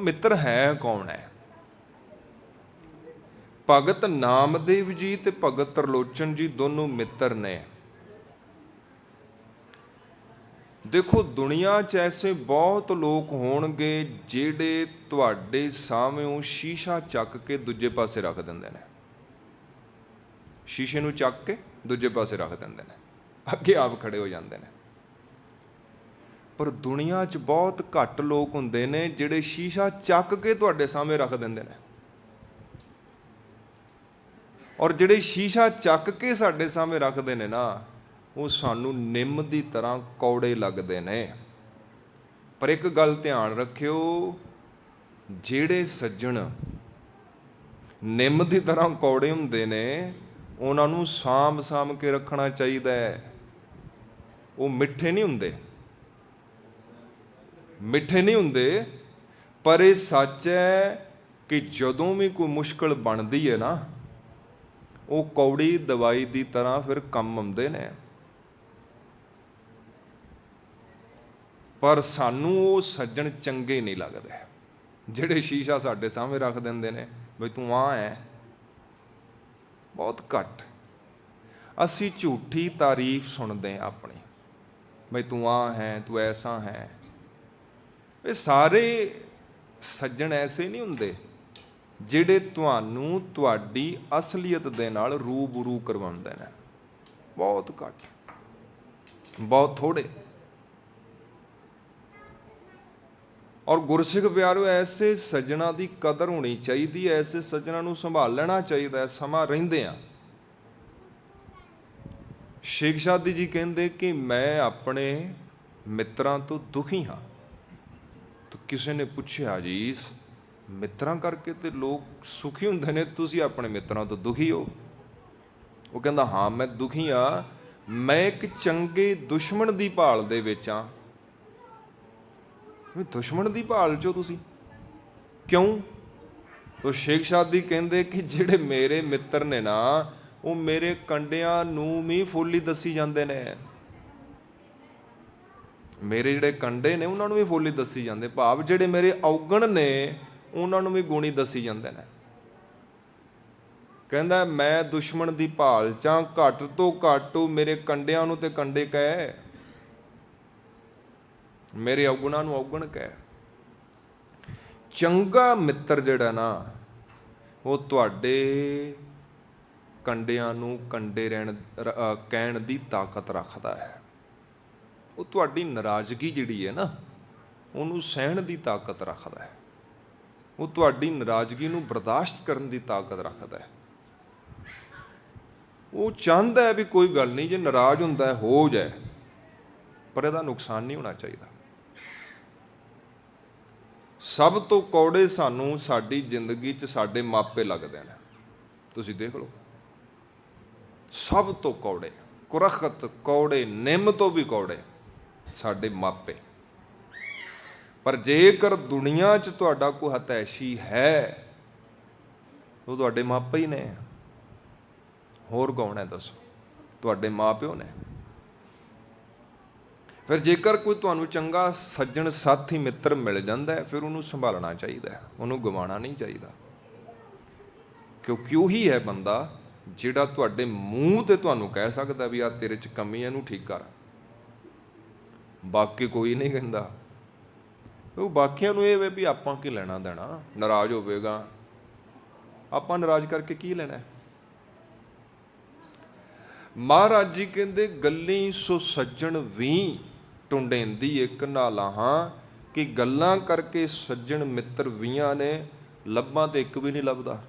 ਮਿੱਤਰ ਹੈ ਕੌਣ ਹੈ? ਭਗਤ ਨਾਮਦੇਵ ਜੀ ਤੇ ਭਗਤ ਤਰਲੋਚਨ ਜੀ ਦੋਨੋਂ ਮਿੱਤਰ ਨੇ। ਦੇਖੋ, ਦੁਨੀਆ 'ਚ ਐਸੇ ਬਹੁਤ ਲੋਕ ਹੋਣਗੇ ਜਿਹੜੇ ਤੁਹਾਡੇ ਸਾਹਮਣੇ ਸ਼ੀਸ਼ਾ ਚੱਕ ਕੇ ਦੂਜੇ ਪਾਸੇ ਰੱਖ ਦਿੰਦੇ ਨੇ। ਸ਼ੀਸ਼ੇ ਨੂੰ ਚੱਕ ਕੇ ਦੂਜੇ ਪਾਸੇ ਰੱਖ ਦਿੰਦੇ ਨੇ। ਅੱਗੇ ਆਪ ਖੜੇ ਹੋ ਜਾਂਦੇ ਨੇ। ਪਰ ਦੁਨੀਆ 'ਚ ਬਹੁਤ ਘੱਟ ਲੋਕ ਹੁੰਦੇ ਨੇ ਜਿਹੜੇ ਸ਼ੀਸ਼ਾ ਚੱਕ ਕੇ ਤੁਹਾਡੇ ਸਾਹਮਣੇ ਰੱਖ ਦਿੰਦੇ ਨੇ। ਔਰ ਜਿਹੜੇ ਸ਼ੀਸ਼ਾ ਚੱਕ ਕੇ ਸਾਡੇ ਸਾਹਮਣੇ ਰੱਖਦੇ ਨੇ ਨਾ, ਉਹ ਸਾਨੂੰ ਨਿੰਮ ਦੀ ਤਰ੍ਹਾਂ ਕੌੜੇ ਲੱਗਦੇ ਨੇ। ਪਰ ਇੱਕ ਗੱਲ ਧਿਆਨ ਰੱਖਿਓ, ਜਿਹੜੇ ਸੱਜਣ ਨਿੰਮ ਦੀ ਤਰ੍ਹਾਂ ਕੌੜੇ ਹੁੰਦੇ ਨੇ, ਉਹਨਾਂ ਨੂੰ ਸਾਂਭ ਸਾਂਭ ਕੇ ਰੱਖਣਾ ਚਾਹੀਦਾ ਹੈ। ਉਹ ਮਿੱਠੇ ਨਹੀਂ ਹੁੰਦੇ। ਮਿੱਠੇ ਨਹੀਂ ਹੁੰਦੇ, ਪਰ ਇਹ ਸੱਚ ਹੈ ਕਿ ਜਦੋਂ ਵੀ ਕੋਈ ਮੁਸ਼ਕਲ ਬਣਦੀ ਹੈ ਨਾ, ਉਹ ਕੌੜੀ ਦਵਾਈ ਦੀ ਤਰ੍ਹਾਂ ਫਿਰ ਕੰਮ ਆਉਂਦੇ ਨੇ। ਪਰ ਸਾਨੂੰ ਉਹ ਸੱਜਣ ਚੰਗੇ ਨਹੀਂ ਲੱਗਦੇ। ਜਿਹੜੇ ਸ਼ੀਸ਼ਾ ਸਾਡੇ ਸਾਹਮਣੇ ਰੱਖ ਦਿੰਦੇ ਨੇ, ਬਈ ਤੂੰ ਆ ਹੈ ਬਹੁਤ ਘੱਟ। ਅਸੀਂ ਝੂਠੀ ਤਾਰੀਫ ਸੁਣਦੇ ਹਾਂ ਆਪਣੀ। ਬਈ ਤੂੰ ਆ ਹੈ, ਤੂੰ ਐਸਾ ਹੈ। ਇਹ ਸਾਰੇ ਸੱਜਣ ਐਸੇ ਨਹੀਂ ਹੁੰਦੇ ਜਿਹੜੇ ਤੁਹਾਨੂੰ ਤੁਹਾਡੀ ਅਸਲੀਅਤ ਦੇ ਨਾਲ ਰੂਬਰੂ ਕਰਵਾਉਂਦੇ ਨੇ। ਬਹੁਤ ਘੱਟ। ਬਹੁਤ ਥੋੜੇ ਔਰ ਗੁਰਸਿੱਖ ਪਿਆਰੋ, ਐਸੇ ਸੱਜਣਾ ਦੀ ਕਦਰ ਹੋਣੀ ਚਾਹੀਦੀ ਹੈ, ਐਸੇ ਸੱਜਣਾ ਨੂੰ ਸੰਭਾਲ ਲੈਣਾ ਚਾਹੀਦਾ ਹੈ, ਸਮਾਂ ਰਹਿੰਦੇ ਆ। ਸ਼ੇਖ ਸ਼ਾਦੀ ਜੀ ਕਹਿੰਦੇ ਕਿ ਮੈਂ ਆਪਣੇ ਮਿੱਤਰਾਂ ਤੋਂ ਦੁਖੀ ਹਾਂ। ਕਿਸੇ ਨੇ ਪੁੱਛਿਆ ਜੀ ਮਿੱਤਰਾਂ ਕਰਕੇ ਤੇ ਲੋਕ ਸੁਖੀ ਹੁੰਦੇ ਨੇ, ਤੁਸੀਂ ਆਪਣੇ ਮਿੱਤਰਾਂ ਤੋਂ ਦੁਖੀ ਹੋ? ਉਹ ਕਹਿੰਦਾ, ਹਾਂ, ਮੈਂ ਦੁਖੀ ਆ ਮੈਂ ਇੱਕ ਚੰਗੇ ਦੁਸ਼ਮਣ ਦੀ ਭਾਲ ਦੇ ਵਿੱਚ ਆ ਵੀ ਦੁਸ਼ਮਣ ਦੀ ਭਾਲ ਚੋ ਤੁਸੀਂ? ਕਿਉਂ? ਤੋ ਸ਼ੇਖ ਸ਼ਾਦੀ ਕਹਿੰਦੇ ਕਿ ਜਿਹੜੇ ਮੇਰੇ ਮਿੱਤਰ ਨੇ ਨਾ, ਉਹ ਮੇਰੇ ਕੰਡਿਆਂ ਨੂੰ ਵੀ ਫੁੱਲੀ ਦੱਸੀ ਜਾਂਦੇ ਨੇ। ਮੇਰੇ ਜਿਹੜੇ ਕੰਡੇ ਨੇ, ਉਹਨਾਂ ਨੂੰ ਵੀ ਫੋਲੀ ਦੱਸੀ ਜਾਂਦੇ। ਭਾਵ ਜਿਹੜੇ ਮੇਰੇ ਔਗਣ ਨੇ, ਉਹਨਾਂ ਨੂੰ ਵੀ ਗੁਣੀ ਦੱਸੀ ਜਾਂਦੇ ਨੇ। ਕਹਿੰਦਾ, ਮੈਂ ਦੁਸ਼ਮਣ ਦੀ ਭਾਲ ਚਾਂ, ਘੱਟ ਤੋਂ ਘੱਟ ਮੇਰੇ ਕੰਡਿਆਂ ਨੂੰ ਤੇ ਕੰਡੇ ਕਹਿ। ਮੇਰੇ ਔਗੁਣਾਂ ਨੂੰ ਔਗਣ ਕਹਿ। ਚੰਗਾ ਮਿੱਤਰ ਜਿਹੜਾ ਨਾ, ਉਹ ਤੁਹਾਡੇ ਕੰਡਿਆਂ ਨੂੰ ਕੰਡੇ ਰਹਿਣ ਕਹਿਣ ਦੀ ਤਾਕਤ ਰੱਖਦਾ ਹੈ। ਉਹ ਤੁਹਾਡੀ ਨਾਰਾਜ਼ਗੀ ਜਿਹੜੀ ਹੈ ਨਾ, ਉਹਨੂੰ ਸਹਿਣ ਦੀ ਤਾਕਤ ਰੱਖਦਾ ਹੈ। ਉਹ ਤੁਹਾਡੀ ਨਾਰਾਜ਼ਗੀ ਨੂੰ ਬਰਦਾਸ਼ਤ ਕਰਨ ਦੀ ਤਾਕਤ ਰੱਖਦਾ ਹੈ। ਉਹ ਚਾਹੁੰਦਾ ਹੈ ਵੀ ਕੋਈ ਗੱਲ ਨਹੀਂ, ਜੇ ਨਾਰਾਜ਼ ਹੁੰਦਾ ਹੈ, ਹੋ ਜਾਏ। ਪਰ ਇਹਦਾ ਨੁਕਸਾਨ ਨਹੀਂ ਹੋਣਾ ਚਾਹੀਦਾ। ਸਭ ਤੋਂ ਕੌੜੇ ਸਾਨੂੰ ਸਾਡੀ ਜ਼ਿੰਦਗੀ 'ਚ ਸਾਡੇ ਮਾਪੇ ਲੱਗਦੇ ਨੇ। ਤੁਸੀਂ ਦੇਖ ਲਓ। ਸਭ ਤੋਂ ਕੌੜੇ, ਕੁਰਖਤ ਕੌੜੇ, ਨਿੰਮ ਤੋਂ ਵੀ ਕੌੜੇ। ਸਾਡੇ ਮਾਪੇ। ਪਰ ਜੇਕਰ ਦੁਨੀਆ 'ਚ ਤੁਹਾਡਾ ਕੋਈ ਹਤੈਸ਼ੀ ਹੈ, ਉਹ ਤੁਹਾਡੇ ਮਾਪੇ ਹੀ ਨੇ। ਹੋਰ ਕੌਣ ਹੈ ਦੱਸੋ? ਤੁਹਾਡੇ ਮਾਪਿਓ ਨੇ। ਫਿਰ ਜੇਕਰ ਕੋਈ ਤੁਹਾਨੂੰ ਚੰਗਾ ਸੱਜਣ ਸਾਥੀ ਮਿੱਤਰ ਮਿਲ ਜਾਂਦਾ ਹੈ, ਫਿਰ ਉਹਨੂੰ ਸੰਭਾਲਣਾ ਚਾਹੀਦਾ ਹੈ। ਉਹਨੂੰ ਗਵਾਉਣਾ ਨਹੀਂ ਚਾਹੀਦਾ। ਕਿਉਂਕਿ ਉਹੀ ਹੈ ਬੰਦਾ ਜਿਹੜਾ ਤੁਹਾਡੇ ਮੂੰਹ ਤੇ ਤੁਹਾਨੂੰ ਕਹਿ ਸਕਦਾ ਵੀ ਆ ਤੇਰੇ 'ਚ ਕਮੀ ਹੈ, ਇਹਨੂੰ ਠੀਕ ਕਰ। ਬਾਕੀ ਕੋਈ ਨਹੀਂ ਕਹਿੰਦਾ। ਉਹ ਬਾਕੀਆਂ ਨੂੰ ਇਹ ਵੇ ਵੀ ਆਪਾਂ ਕੀ ਲੈਣਾ ਦੇਣਾ? ਨਾਰਾਜ਼ ਹੋਵੇਗਾ। ਆਪਾਂ ਨਾਰਾਜ਼ ਕਰਕੇ ਕੀ ਲੈਣਾ? ਮਹਾਰਾਜ ਜੀ ਕਹਿੰਦੇ, ਗੱਲੀ ਸੋ ਸੱਜਣ ਵੀ ਟੁੰਡੇਂਦੀ ਇੱਕ ਨਾ ਕਿ ਗੱਲਾਂ ਕਰਕੇ ਸੱਜਣ ਮਿੱਤਰ ਵੀਆਂ ਨੇ, ਲੱਭਾਂ ਤੇ ਇੱਕ ਵੀ ਨਹੀਂ ਲੱਭਦਾ।